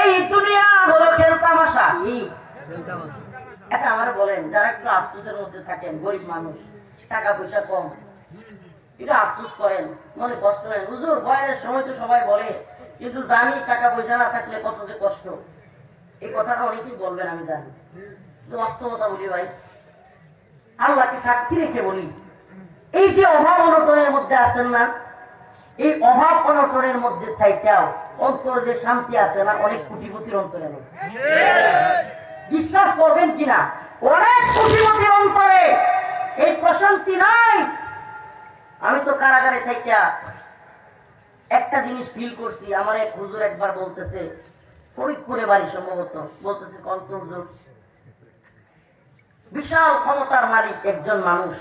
এই দুনিয়া হলো খেলতামাশা কি আচ্ছা আমার বলেন যারা একটু আফসোসের মধ্যে থাকেন গরিব মানুষ টাকা পয়সা কম একটু আফসোস করেন মনে কষ্ট হয়। হুজুর বয়ের সময় তো সবাই বলে কিন্তু জানি টাকা পয়সা না থাকলে কত যে কষ্ট। এই কথাটা অনেকেই বলবেন আমি জানি। কিন্তু বাস্তবতা বলি ভাই আল্লাহকে সাক্ষী রেখে বলি এই যে অভাব অনটনের মধ্যে আছেন না এই অভাব অনটনের মধ্যে থাইটাও অন্তর যে শান্তি আছে না, অনেক কোটিপতির অন্তরে নেই। বিশ্বাস করবেন কিনা? অনেক কোটিপতির অন্তরে এই প্রশান্তি নাই। আমি তো কারাগারে থাইকা একটা জিনিস ফিল করছি, আমার এক হুজুর একবার বলতেছে, ফরিদপুরে বাড়ি সম্ভবত, বলতেছে, কন্ত হুজুর, বিশাল ক্ষমতার মালিক একজন মানুষ,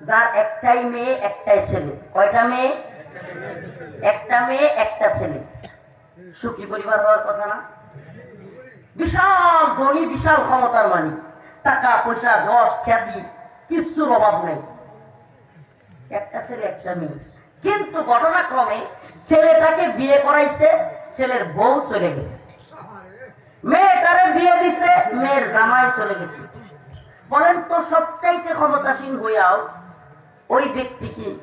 যার একটাই মেয়ে, একটাই ছেলে। কয়টা মেয়ে? একটা মেয়ে, একটা ছেলে। সুখী পরিবার হওয়ার কথা না। বিশাল ধনী, বিশাল ক্ষমতার মালিক। টাকা, পয়সা, যশ, খ্যাতি, কিচ্ছুর অভাব নেই। একটা ছেলে, একটা মেয়ে। কিন্তু ঘটনাক্রমে ছেলেটাকে বিয়ে করাইছে, ছেলের বউ চলে গেছে। মেয়েটারে বিয়ে দিছে, মেয়ের জামাই চলে গেছে। বলেন তো, সবচাইতে ক্ষমতাসীন হইয়াও ওই ব্যক্তি কি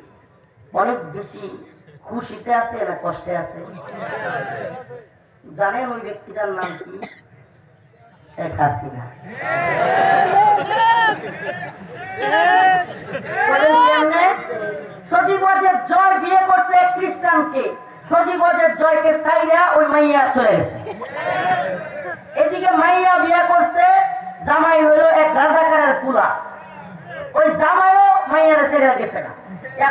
অনেক বেশি খুশিতে আছে না কষ্টে আছে? জানেন ওই ব্যক্তিটার নাম কি? শেখ হাসিনা? সজীবজের জয় বিয়ে করছে খ্রিস্টানকে। সজীবজের জয়কে সাইরা ওই মাইয়া চলে গেছে এদিকে মাইয়া বিয়ে করছে জামাই হইল এক রাজাকারের পুলা ওই জামাইও মাইয়ার ছেড়ে গেছে না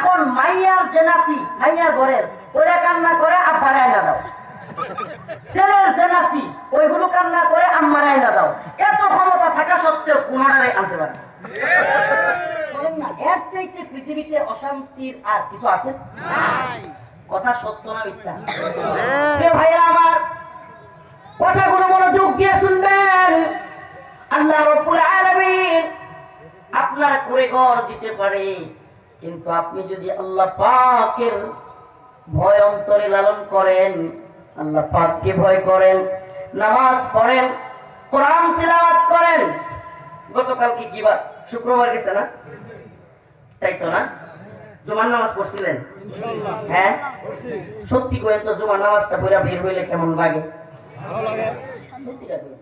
এখন মাইয়ার যে নাতি মাইয়ার ঘরের, ওরা কান্না করে আব্বার আয়না দাও। ছেলের যে নাতি ওইগুলো কান্না করে আম্মার আয়না দাও। এত ক্ষমতা থাকা সত্ত্বেও পুনরায় আনতে পারে এর চাইতে পৃথিবীতে অশান্তির আর কিছু আছে? কথা সত্য না মিথ্যা? ভাইরা আমার, কথাগুলো মনোযোগ দিয়ে শুনবেন। আল্লাহ রব্বুল আলামিন আপনার করে ঘর দিতে পারে। কিন্তু আপনি যদি আল্লাহ পাকের ভয় অন্তরে লালন করেন আল্লাহ পাককে ভয় করেন নামাজ পড়েন কোরআন তিলাওয়াত করেন গতকালকে কি বার? শুক্রবার গেছে না? তাই তো না? জুমার নামাজ পড়ছিলেন? হ্যাঁ? সত্যি করেন তো জুমার নামাজটা পড়া বের হইলে কেমন লাগে? সত্যি লাগে।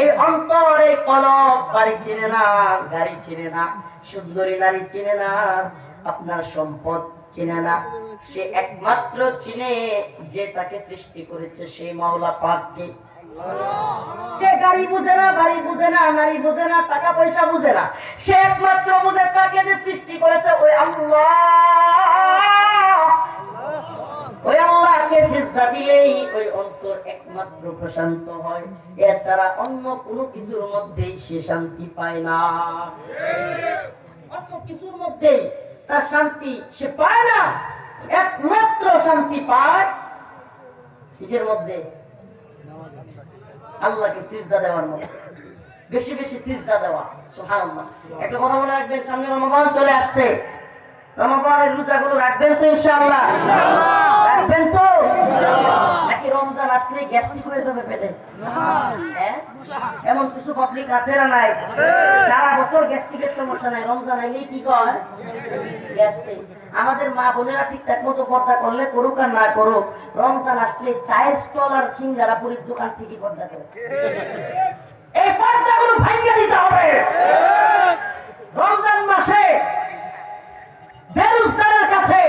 এই অন্তর এই কলব, বাড়ি চিনে না, গাড়ি চিনে না, সুন্দরী নারী চিনে না, আপনার সম্পদ চিনে না। সে একমাত্র চিনে যে তাকে সৃষ্টি করেছে সেই মাওলা পাককে সে গাড়ি বুঝে না, বাড়ি বুঝে না, নারী বুঝে না, টাকা পয়সা বুঝে না। সে একমাত্র বুঝে তাকে যে সৃষ্টি করেছে, ওই আল্লাহ। ওই আল্লাহকে সিজদা দিলেই ওই অন্তর একমাত্র প্রশান্ত হয়। এছাড়া অন্য কোনো কিছুর মধ্যেই সে শান্তি পায় না। অন্য কিছুর মধ্যেই তার শান্তি সে পায় না। একমাত্র শান্তি পায় কিসের মধ্যে? আল্লাহকে সিজদা দেওয়ার মতো বেশি বেশি সিজদা দেওয়া সুবহানাল্লাহ। একটা কথা মনে রাখবেন সামনে রমাদান চলে আসছে। রমাদানের রোজাগুলো রাখবেন তো ইনশাআল্লাহ। রাখবেন রমজান আসলে গ্যাস্ট্রিক হয়ে যাবে পেটে। হ্যাঁ? এমন কিছু পাবলিক আছে না নাই? সারা বছর গ্যাস্ট্রিকের সমস্যা নাই। রমজান এলেই কি কয়? গ্যাস্ট্রিক আমাদের মা বোনেরা ঠিকঠাক মতো পর্দা করলে করুক আর না করুক, রমজান আসলে চায়ের স্টল আর সিঙ্গারা পুরীর দোকান থেকে পর্দা করে এই পর্দাগুলো ভাঙিয়ে দিতে হবে রমজান মাসে বেরোজগারের কাছে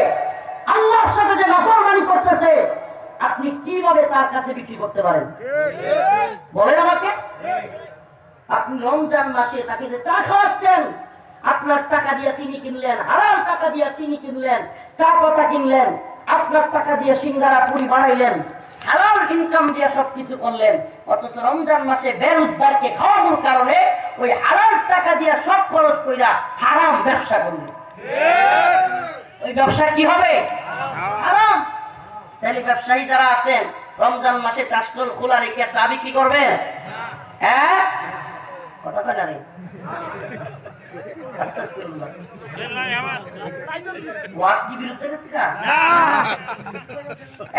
আল্লাহর সাথে যে নফরমানি করতেছে আপনি কীভাবে তার কাছে বিক্রি করতে পারেন। বলেন আমাকে। আপনি রমজান মাসে তাকে যে চা খাওয়াচ্ছেন আপনার টাকা দিয়ে চিনি কিনলেন হারাল টাকা দিয়ে চিনি কিনলেন চা পাতা কিনলেন আপনার টাকা দিয়ে সিঙ্গারা পুরি বানাইলেন হালাল ইনকাম দিয়ে সবকিছু করলেন অথচ রমজান মাসে বেরোজগারকে খাওয়ানোর কারণে ওই হালাল টাকা দিয়ে সব খরচ কইরা হারাম ব্যবসা করবে ওই ব্যবসা কি হবে? হারাম। তাহলে ব্যবসায়ী যারা আছেন রমজান মাসে চাষটল খোলা রেখে চা বিক্রি করবে? হ্যাঁ? কথা কয় না রে?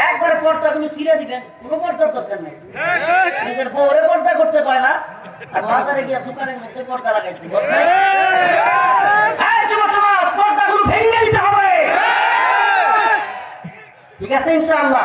একবারে পর্দা তুমি ছিঁড়ে দিবেন কোনো পর্দার দরকার নেই। নিজের বউরে পর্দা করতে পারে না আর বাজারে গিয়ে দোকানের মধ্যে পর্দা লাগাইছি। ঠিক আছে ইনশাআল্লাহ।